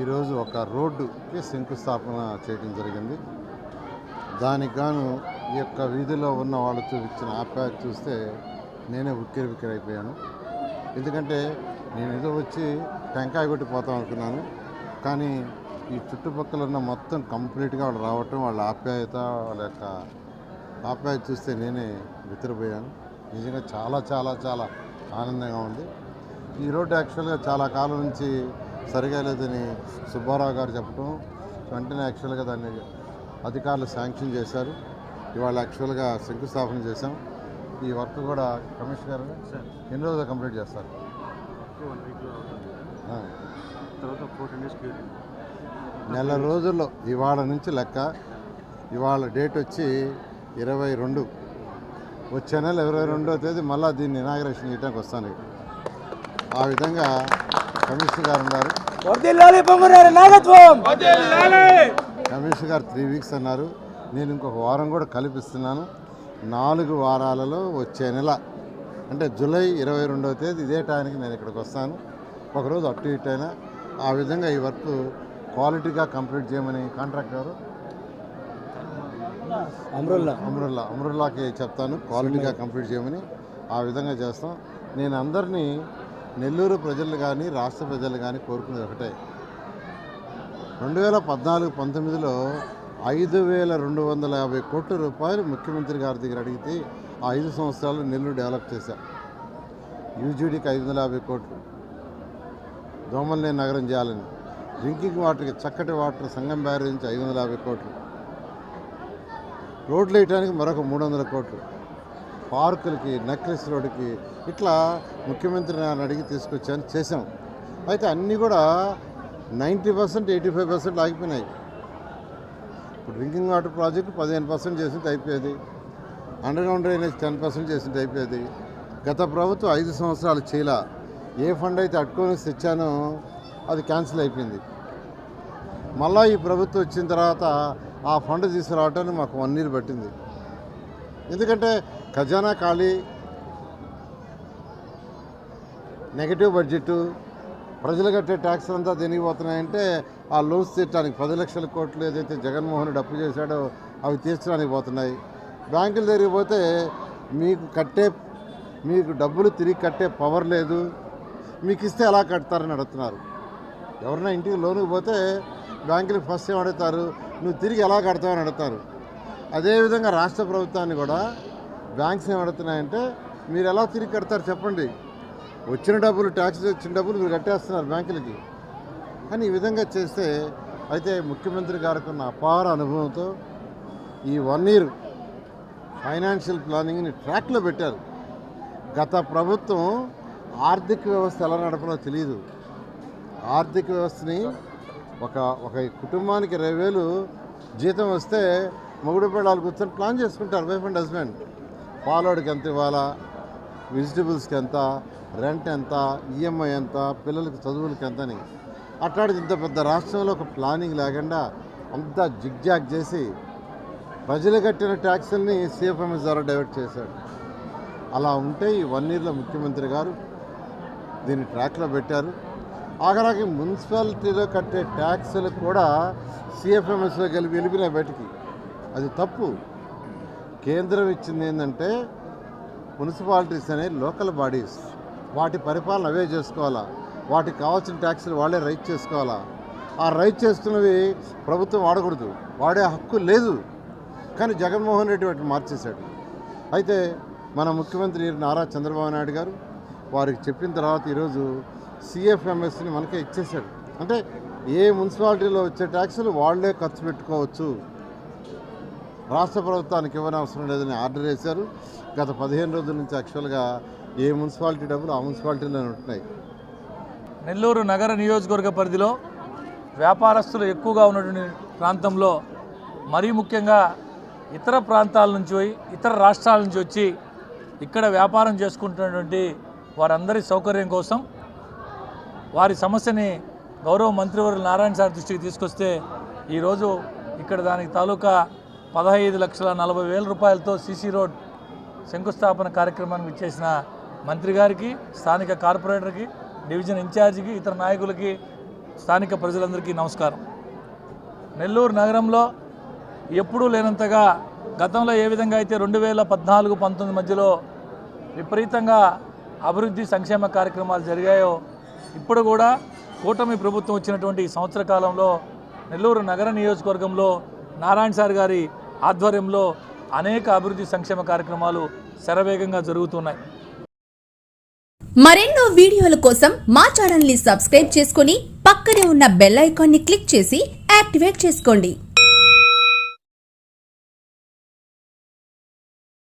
ఈరోజు ఒక రోడ్డుకి శంకుస్థాపన చేయడం జరిగింది. దానికి గాను ఈ యొక్క వీధిలో ఉన్న వాళ్ళు చూపించిన ఆప్యాయత చూస్తే నేనే ఉక్కిరి బిక్కిరి అయిపోయాను. ఎందుకంటే నేను ఏదో వచ్చి టెంకాయ కొట్టి పోతాం అనుకున్నాను. కానీ ఈ చుట్టుపక్కల ఉన్న మొత్తం కంప్లీట్గా వాళ్ళు రావటం వాళ్ళ ఆప్యాయత వాళ్ళ యొక్క ఆప్యాయత చూస్తే నేనే విసిరిపోయాను నిజంగా చాలా చాలా చాలా ఆనందంగా ఉంది. ఈ రోడ్డు యాక్చువల్గా చాలా కాలం నుంచి సరిగా లేదని సుబ్బారావు గారు చెప్పడం వెంటనే యాక్చువల్గా దాన్ని అధికారులు శాంక్షన్ చేశారు. ఇవాళ యాక్చువల్గా శంకుస్థాపన చేశాం. ఈ వర్క్ కూడా కమిషనర్ ఎన్ని రోజులు కంప్లీట్ చేస్తారు? నెల రోజుల్లో ఇవాళ నుంచి లెక్క. ఇవాళ డేట్ వచ్చి ఇరవై రెండు. వచ్చే నెల ఇరవై రెండో తేదీ మళ్ళీ దీన్ని ఇనాగ్రేషన్ చేయడానికి వస్తాను. ఆ విధంగా కమిషనర్ గారు ఉన్నారు. కమిషనర్ గారు త్రీ వీక్స్ అన్నారు. నేను ఇంకొక వారం కూడా కల్పిస్తున్నాను. నాలుగు వారాలలో వచ్చే నెల అంటే జూలై ఇరవై రెండవ తేదీ ఇదే టైంకి నేను ఇక్కడికి వస్తాను. ఒకరోజు అటు ఇటు అయినా. ఆ విధంగా ఈ వర్క్ క్వాలిటీగా కంప్లీట్ చేయమని కాంట్రాక్ట్ గారు అమరుల్లా. అమరుల్లా అమరుల్లాకి చెప్తాను. క్వాలిటీగా కంప్లీట్ చేయమని ఆ విధంగా చేస్తాం. నేను అందరినీ నెల్లూరు ప్రజలు కానీ రాష్ట్ర ప్రజలు కానీ కోరుకునేది ఒకటే. రెండు వేల పద్నాలుగు పంతొమ్మిదిలో ఐదు వేల రెండు వందల యాభై కోట్ల రూపాయలు ముఖ్యమంత్రి గారి దగ్గర అడిగితే ఆ ఐదు సంవత్సరాలు నెల్లూరు డెవలప్ చేశాం. యూజీడీకి ఐదు వందల యాభై కోట్లు. దోమల్నే నగరం చేయాలని. డ్రింకింగ్ వాటర్కి చక్కటి వాటర్ సంగం బ్యారేజ్ నుంచి ఐదు వందల యాభై కోట్లు. రోడ్లు వేయడానికి మరొక మూడు వందల కోట్లు. పార్కులకి నెక్లెస్ రోడ్డుకి ఇట్లా ముఖ్యమంత్రి నన్ను అడిగి తీసుకొచ్చాను చేసాం అయితే అన్నీ కూడా ninety percent eighty five percent ఆగిపోయినాయి. ఇప్పుడు డ్రింకింగ్ వాటర్ ప్రాజెక్ట్ పదిహేను పర్సెంట్ చేసింది అయిపోయేది. అండర్గ్రౌండ్ డ్రైనేజ్ టెన్ పర్సెంట్ చేసింది అయిపోయేది. గత ప్రభుత్వం ఐదు సంవత్సరాలు చేయలా. ఏ ఫండ్ అయితే అట్టుకొని తెచ్చానో అది క్యాన్సిల్ అయిపోయింది. మళ్ళా ఈ ప్రభుత్వం వచ్చిన తర్వాత ఆ ఫండ్ తీసుకురావటానికి మాకు వన్ ఇయర్ పట్టింది. ఎందుకంటే ఖజానా ఖాళీ నెగటివ్ బడ్జెట్ ప్రజలు కట్టే ట్యాక్స్ అంతా తినిగిపోతున్నాయంటే ఆ లోన్స్ తీర్చడానికి పది లక్షల కోట్లు ఏదైతే జగన్మోహన్ రెడ్డి అప్పు చేశాడో అవి తీర్చడానికి పోతున్నాయి. బ్యాంకుల దగ్గరికి పోతే మీకు కట్టే మీకు డబ్బులు తిరిగి కట్టే పవర్ లేదు. మీకు ఇస్తే ఎలా కడతారని అడుగుతున్నారు. ఎవరైనా ఇంటికి లోనుకి పోతే బ్యాంకులకు ఫస్ట్ ఏం అడుగుతారు? నువ్వు తిరిగి ఎలా కడతావని అడుగుతారు. అదేవిధంగా రాష్ట్ర ప్రభుత్వాన్ని కూడా బ్యాంక్స్ ఏమడుతున్నాయంటే మీరు ఎలా తిరిగి కడతారు చెప్పండి. వచ్చిన డబ్బులు ట్యాక్స్ వచ్చిన డబ్బులు మీరు కట్టేస్తున్నారు బ్యాంకులకి. కానీ ఈ విధంగా చేస్తే అయితే ముఖ్యమంత్రి గారికి ఉన్న అపార అనుభవంతో ఈ వన్ ఇయర్ ఫైనాన్షియల్ ప్లానింగ్ని ట్రాక్లో పెట్టారు. గత ప్రభుత్వం ఆర్థిక వ్యవస్థ ఎలా నడపాలో తెలియదు ఆర్థిక వ్యవస్థని ఒక ఒక కుటుంబానికి ఇరవై వేలు జీతం వస్తే మొగుడు పిల్లలు కూర్చొని ప్లాన్ చేసుకుంటారు. వైఫ్ అండ్ హస్బెండ్ పాలోడికి ఎంత ఇవ్వాలా? వెజిటబుల్స్కి ఎంత? రెంట్ ఎంత? ఈఎంఐ ఎంత? పిల్లలకి చదువులకి ఎంత అని. అట్లాంటిది ఇంత పెద్ద రాష్ట్రంలో ఒక ప్లానింగ్ లేకుండా అంతా జిగ్జాగ్ చేసి ప్రజలు కట్టిన ట్యాక్సుల్ని సిఎఫ్ఎంఎస్ ద్వారా డైవర్ట్ చేశాడు. అలా ఉంటే ఈ వన్ ఇయర్లో ముఖ్యమంత్రి గారు దీన్ని ట్రాక్లో పెట్టారు. ఆఖరాకి మున్సిపాలిటీలో కట్టే ట్యాక్సులు కూడా సిఎఫ్ఎంఎస్లో కలిపి వెళ్ళిపోయినాయి బయటికి. అది తప్పు. కేంద్రం ఇచ్చింది ఏంటంటే మున్సిపాలిటీస్ అనే లోకల్ బాడీస్. వాటి పరిపాలన అవే చేసుకోవాలా. వాటికి కావాల్సిన ట్యాక్సులు వాళ్ళే రైట్ చేసుకోవాలా. ఆ రైట్ చేస్తున్నవి ప్రభుత్వం వాడకూడదు. వాడే హక్కు లేదు. కానీ జగన్మోహన్ రెడ్డి వాటిని మార్చేశాడు. అయితే మన ముఖ్యమంత్రి నారా చంద్రబాబు నాయుడు గారు వారికి చెప్పిన తర్వాత ఈరోజు సిఎఫ్ఎంఎస్ని మనకే ఇచ్చేశాడు. అంటే ఏ మున్సిపాలిటీలో వచ్చే ట్యాక్సులు వాళ్ళే ఖర్చు పెట్టుకోవచ్చు. రాష్ట్ర ప్రభుత్వానికి ఇవ్వని అవసరం లేదని ఆర్డర్ వేశారు. గత పదిహేను రోజుల నుంచి యాక్చువల్గా ఏ మున్సిపాలిటీ డబ్బులు ఆ మున్సిపాలిటీలోనే ఉంటున్నాయి. నెల్లూరు నగర నియోజకవర్గ పరిధిలో వ్యాపారస్తులు ఎక్కువగా ఉన్నటువంటి ప్రాంతంలో మరీ ముఖ్యంగా ఇతర ప్రాంతాల నుంచి పోయి ఇతర రాష్ట్రాల నుంచి వచ్చి ఇక్కడ వ్యాపారం చేసుకుంటున్నటువంటి వారందరి సౌకర్యం కోసం వారి సమస్యని గౌరవ మంత్రివర్యులు నారాయణ సార్ దృష్టికి తీసుకొస్తే ఈరోజు ఇక్కడ దానికి తాలూకా పదహైదు లక్షల నలభై వేల రూపాయలతో సీసీ రోడ్ శంకుస్థాపన కార్యక్రమానికి ఇచ్చేసిన మంత్రి గారికి స్థానిక కార్పొరేటర్కి డివిజన్ ఇన్ఛార్జికి ఇతర నాయకులకి స్థానిక ప్రజలందరికీ నమస్కారం. నెల్లూరు నగరంలో ఎప్పుడూ లేనంతగా గతంలో ఏ విధంగా అయితే రెండు వేల పద్నాలుగు పంతొమ్మిది మధ్యలో విపరీతంగా అభివృద్ధి సంక్షేమ కార్యక్రమాలు జరిగాయో ఇప్పుడు కూడా కూటమి ప్రభుత్వం వచ్చినటువంటి ఈ సంవత్సర కాలంలో నెల్లూరు నగర నియోజకవర్గంలో నారాయణ సార్ గారి ఆధ్వర్యంలో అనేక అభివృద్ధి సంక్షేమ కార్యక్రమాలు శరవేగంగా జరుగుతున్నాయి. మరెన్నో వీడియోల కోసం మా ఛానల్ని సబ్స్క్రైబ్ చేసుకుని పక్కనే ఉన్న బెల్ ఐకాన్ని క్లిక్ చేసి యాక్టివేట్ చేసుకోండి.